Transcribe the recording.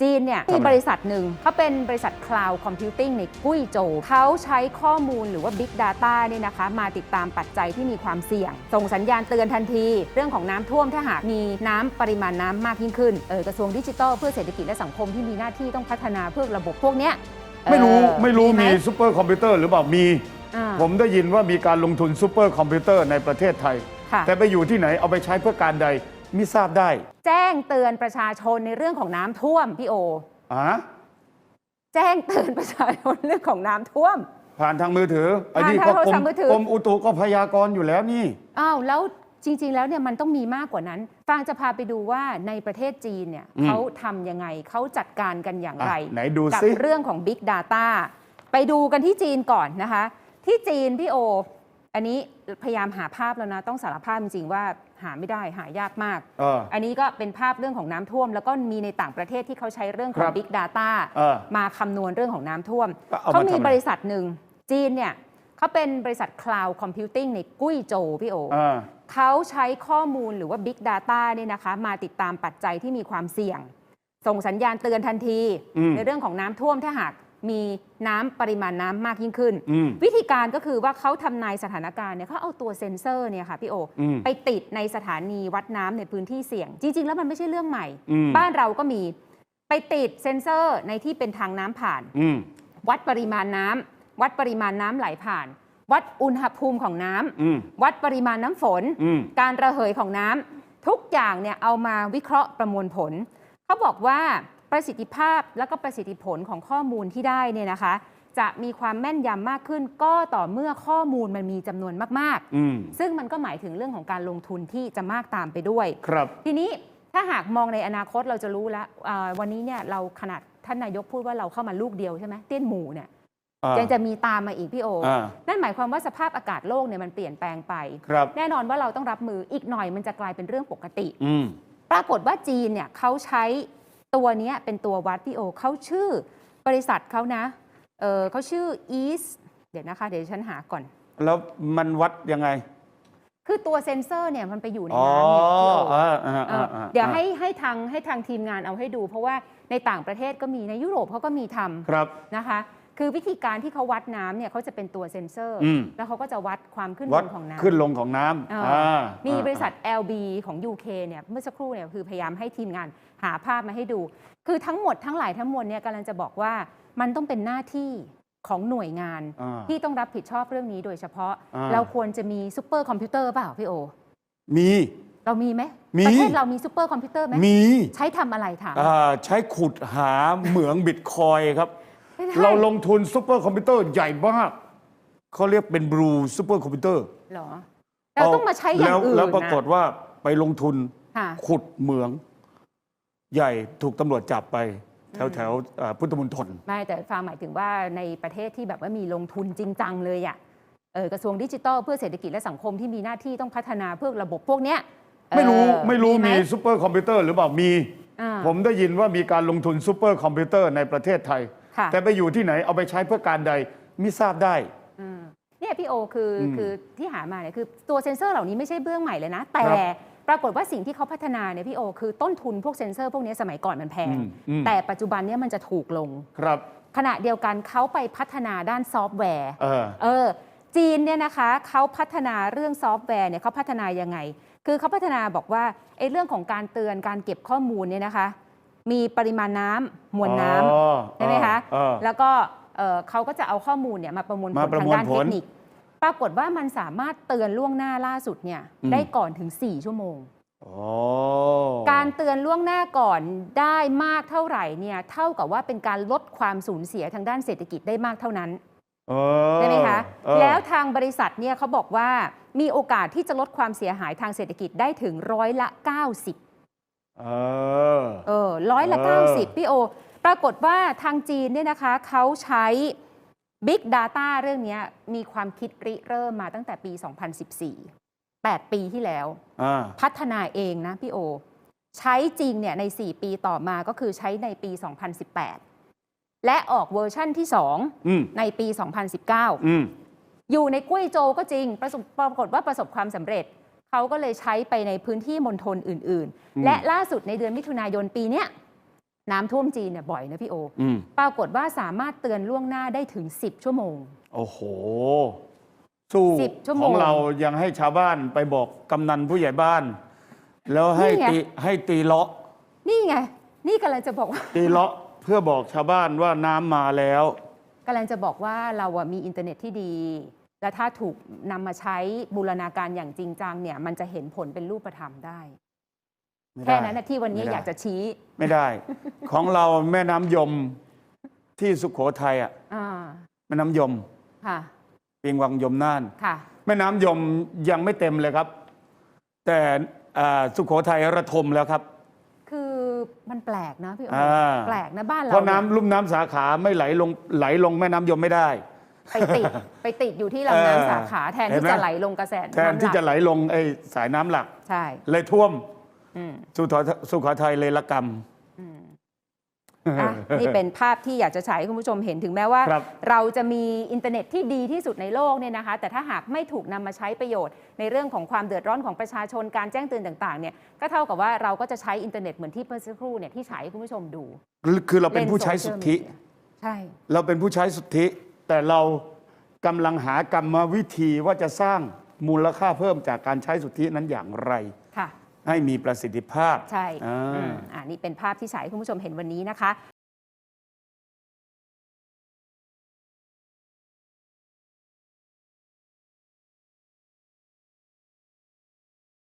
จีนเนี่ยทำไมมีบริษัทหนึ่งเขาเป็นบริษัท Cloud Computing ในกุ้ยโจวเขาใช้ข้อมูลหรือว่า Big Data เนี่ยนะคะ มาติดตามปัจจัยที่มีความเสี่ยง ส่งสัญญาณเตือนทันที เรื่องของน้ำท่วมถ้าหากมีน้ำปริมาณน้ำมากยิ่งขึ้นเออกระทรวงดิจิทัลเพื่อเศรษฐกิจและสังคมที่มีหน้าที่ต้องพัฒนาเพื่อระบบพวกเนี้ยไม่รู้เออไม่รู้หมีซูเปอร์คอมพิวเตอร์หรือเปล่ามี อ่า ผมได้ยินว่ามีการลงทุนซูเปอร์คอมพิวเตอร์ในประเทศไทย ค่ะ แต่ไปอยู่ที่ไหนเอาไปใช้เพื่อการใดมิทราบได้แจ้งเตือนประชาชนในเรื่องของน้ำท่วมพี่โอ อ่าแจ้งเตือนประชาชนเรื่องของน้ำท่วม ผ่านทางมือถืออันนี้ผ่านก็ทางโทรกรศัพมท์มือถือ กรมอุตุก็พยากรณ์อยู่แล้วนี่ อ้าวแล้วจริง ๆ แล้วเนี่ยมันต้องมีมากกว่านั้นฟางจะพาไปดูว่าในประเทศจีนเนี่ยอืมเขาทำยังไงเขาจัดการกันอย่างไร อะไหนดูกัสิ เรื่องของ Big Data ไปดูกันที่จีนก่อนนะคะ ที่จีนพี่โอ อันนี้พยายามหาภาพแล้วนะ ต้องสารภาพจริง ๆ ว่า หาไม่ได้หายากมากเอออันนี้ก็เป็นภาพเรื่องของน้ำท่วม แล้วก็มีในต่างประเทศที่เขาใช้เรื่องขอคง รับ Big Data เออมาคำนวณเรื่องของน้ำท่วม ก็เอามาเขามีทำอะไร บริษัทหนึ่งจีนเนี่ยเขาเป็นบริษัท Cloud Computing ในกุ้ยโจวพี่โออ่าเขาใช้ข้อมูลหรือว่า Big Data เนี่ยนะคะ มาติดตามปัจจัยที่มีความเสี่ยง ส่งสัญญาณเตือนทันที อืมในเรื่องของน้ำท่วมถ้าหาก มีน้ำปริมาณน้ำมากยิ่งขึ้นอืมวิธีการก็คือว่าเขาทำนายสถานการณ์เนี่ยเขาเอาตัวเซ็นเซอร์เนี่ยค่ะพี่โออมไปติดในสถานีวัดน้ำในพื้นที่เสี่ยง จริง ๆ แล้วมันไม่ใช่เรื่องใหม่อืมบ้านเราก็มีไปติดเซ็นเซอร์ในที่เป็นทางน้ำผ่านอืมวัดปริมาณน้ำวัดปริมาณน้ำไหลผ่าน วัดอุณหภูมิของน้ำอืมวัดปริมาณน้ำฝนอืมการระเหยของน้ำทุกอย่างเนี่ยเอามาวิเคราะห์ประมวลผลเขาบอกว่า ประสิทธิภาพและก็ประสิทธิผลของข้อมูลที่ได้เนี่ยนะคะ จะมีความแม่นยำมากขึ้น ก็ต่อเมื่อข้อมูลมันมีจำนวนมากอืมๆซึ่งมันก็หมายถึงเรื่องของการลงทุนที่จะมากตามไปด้วย ครับ ทีนี้ถ้าหากมองในอนาคตเราจะรู้แล้วอ่าวันนี้เนี่ยเราขนาดท่านนายกพูดว่าเราเข้ามาลูกเดียวใช่ไหมเตี้ยนหมูเนี่ยอ่ายังจะมีตามมาอีกพี่โออ่านั่นหมายความว่าสภาพอากาศโลกเนี่ยมันเปลี่ยนแปลงไปครับแน่นอนว่าเราต้องรับมืออีกหน่อยมันจะกลายเป็นเรื่องปกติอืมปรากฏว่าจีนเนี่ยเขาใช้ ตัวเนี้ยเป็นตัววัดพี่โอเขาชื่อบริษัทเขานะเออเขาชื่อ East เดี๋ยวนะคะ เดี๋ยวฉันหาก่อน แล้วมันวัดยังไง คือตัวเซ็นเซอร์เนี่ยมันไปอยู่ในอ๋อน้ำเนี่ยพี่โออ่าอ่าเออ่าออ่าเดี๋ยวให้ให้ทางให้ทางทีมงานเอาให้ดู เพราะว่าในต่างประเทศก็มีในยุโรปเขาก็มีทำครับนะคะ คือวิธีการที่เขาวัดน้ำเนี่ยเขาจะเป็นตัวเซ็นเซอร์ อืม แล้วเขาก็จะวัดความขึ้นลวัดงของน้ำ ขึ้นลงของน้ำอ่าอ่ามีมีบริษัท LB ของ UK เนี่ยเมื่อสักครู่เนี่ยคือพยายามให้ทีมงานหาภาพมาให้ดู คือทั้งหมดทั้งหลายทั้งมวลเนี่ยกำลังจะบอกว่ามันต้องเป็นหน้าที่ของหน่วยงาน อ่า ที่ต้องรับผิดชอบเรื่องนี้โดยเฉพาะ อ่า เราควรจะมีซูเปอร์คอมพิวเตอร์เปล่าพี่โอ มี เรามีไหมมี ประเทศเรามีซูเปอร์คอมพิวเตอร์ไหมมีใช้ทำอะไรถาม อ่าใช้ขุดหาเหมืองบิตคอยน์ครับ ไม่ได้เราลงทุนซูเปอร์คอมพิวเตอร์ใหญ่มากเขาเรียกเป็นบลูซูเปอร์คอมพิวเตอร์เหรอเราต้องมาใช้อย่างอื่นแล้วปรากฏนะว่าไปลงทุนค่ะขุดเหมือง ใหญ่ถูกตำรวจจับไป แถวแถวอ่าพุทธมณฑลไม่แต่ฟางหมายถึงว่าในประเทศที่แบบว่ามีลงทุนจริงจังเลยอะ่ะเออกระทรวงดิจิทัลเพื่อเศรษฐกิจและสังคมที่มีหน้าที่ต้องพัฒนาเพื่อระบบพวกเนี้ยไม่รู้เออไม่รู้หมีซูเปอร์คอมพิวเตอร์หรือเปล่ามีอ่าผมได้ยินว่ามีการลงทุนซูเปอร์คอมพิวเตอร์ในประเทศไทยค่ะ แต่ไปอยู่ที่ไหนเอาไปใช้เพื่อการใดมิทราบได้อืมเนี่ยพี่โอคืออมคือที่หามาเนี่ยคือตัวเซ็นเซอร์เหล่านี้ไม่ใช่เรื่องใหม่เลยนะ แต่ครับปรากฏว่าสิ่งที่เขาพัฒนาเนี่ยพี่โอ คือต้นทุนพวกเซ็นเซอร์พวกนี้สมัยก่อนมันแพงอืมอืมแต่ปัจจุบันเนี่ยมันจะถูกลงครับ ขณะเดียวกันเขาไปพัฒนาด้านซอฟต์แวร์เออเออจีนเนี่ยนะคะเขาพัฒนาเรื่องซอฟต์แวร์เนี่ยเขาพัฒนายังไง คือเขาพัฒนาบอกว่าไอ้เรื่องของการเตือนการเก็บข้อมูลเนี่ยนะคะ มีปริมาณน้ำมวลน้ำอ๋อใช่ไหมคะ เออ แล้วก็เอ่อเขาก็จะเอาข้อมูลเนี่ยมาประมวลผมาลประทางมวลด้านผเทลคนิค ปรากฏว่ามันสามารถเตือนล่วงหน้าล่าสุดเนี่ยอืม ได้ก่อนถึง 4 ชั่วโมงอ๋อการเตือนล่วงหน้าก่อนได้มากเท่าไหร่เนี่ยเท่ากับว่าเป็นการลดความสูญเสียทางด้านเศรษฐกิจได้มากเท่านั้น เออใช่ไหมคะ เออ แล้วทางบริษัทเนี่ยเขาบอกว่ามีโอกาสที่จะลดความเสียหายทางเศรษฐกิจได้ถึงร้อยละ 90 เออ เออร้อยละ เออ 90 พี่โอ ปรากฏว่าทางจีนเนี่ยนะคะเขาใช้ Big Data เรื่องเนี้ยมีความคิดริเริ่มมาตั้งแต่ปี 2014 8 ปีที่แล้ว อ่า พัฒนาเองนะพี่โอ ใช้จริงเนี่ยใน 4 ปีต่อมาก็คือใช้ในปี 2018 และออกเวอร์ชั่นที่ อืม2 ในปี 2019 อืม อยู่ในกุ้ยโจวก็จริงประสบปรากฏว่าประสบความสำเร็จ เขาก็เลยใช้ไปในพื้นที่มณฑลอื่นอืมๆและล่าสุดในเดือนมิถุนายนปีเนี้ยน้ำท่วมจีนเนี่ยบ่อยนะพี่โออืมปรากฏว่าสามารถเตือนล่วงหน้าได้ถึง 10 ชั่วโมง โอ้โห สู้สิบชั่วโมงของเรายังให้ชาวบ้านไปบอกกำนันผู้ใหญ่บ้าน แล้วให้นี่ไง ตีให้ตีเลาะ นี่ไง นี่กำลังจะบอกว่า ตีเลาะเพื่อบอกชาวบ้านว่าน้ำมาแล้ว กำลังจะบอกว่าเราอะมีอินเทอร์เน็ตที่ดี และถ้าถูกนำมาใช้บูรณาการอย่างจริงจังเนี่ยมันจะเห็นผลเป็นรูปธรรมได้ไม่ได้แค่นั้นนะที่วันนี้ไม่ได้อยากจะชี้ ไม่ได้ ของเราแม่น้ำยมที่สุขโขทัยอะอ่าแม่น้ำยมค่ะเปียงวังยมน่านค่ะ แม่น้ำยมยังไม่เต็มเลยครับ แต่อ่าสุขโขทัยระทมแล้วครับ คือมันแปลกนะพี่โออ่าแปลกนะบ้านเราเพราะน้ำยลุ่มน้ำสาขาไม่ไหลลงไหลลงแม่น้ำยมไม่ได้ ไปติดไปติดอยู่ที่เออลำน้ำสาขาแทนเห็นที่ไหมจะไหลลงกระแสแทนำที่ลักจะไหลลงไอ้สายน้ำหลัก ใช่เลยท่วมอืมสุโขทัยสุโขทัยเลยละกรรมอืมอะนี่เป็นภาพที่อยากจะฉายให้คุณผู้ชมเห็นถึงแม้ว่าครับเราจะมีอินเทอร์เน็ตที่ดีที่สุดในโลกเนี่ยนะคะ แต่ถ้าหากไม่ถูกนำมาใช้ประโยชน์ ในเรื่องของความเดือดร้อนของประชาชนการแจ้งเตือนต่างๆเนี่ยก็เท่ากับว่าเราก็จะใช้อินเทอร์เน็ตเหมือนที่เมื่อสักครู่เนี่ยที่ฉายให้คุณผู้ชมดู คือเราเป็นผู้ใช้ล่สุทโซธิเชียลมีเดียใช่เราเป็นผู้ใช้สุทธิ แต่เรากำลังหากรรมวิธีว่าจะสร้างมูลค่าเพิ่มจากการใช้สุทธินั้นอย่างไร ค่ะ ให้มีประสิทธิภาพใช่อ่า อืมอ่านี่เป็นภาพที่ฉายให้คุณผู้ชมเห็นวันนี้นะคะ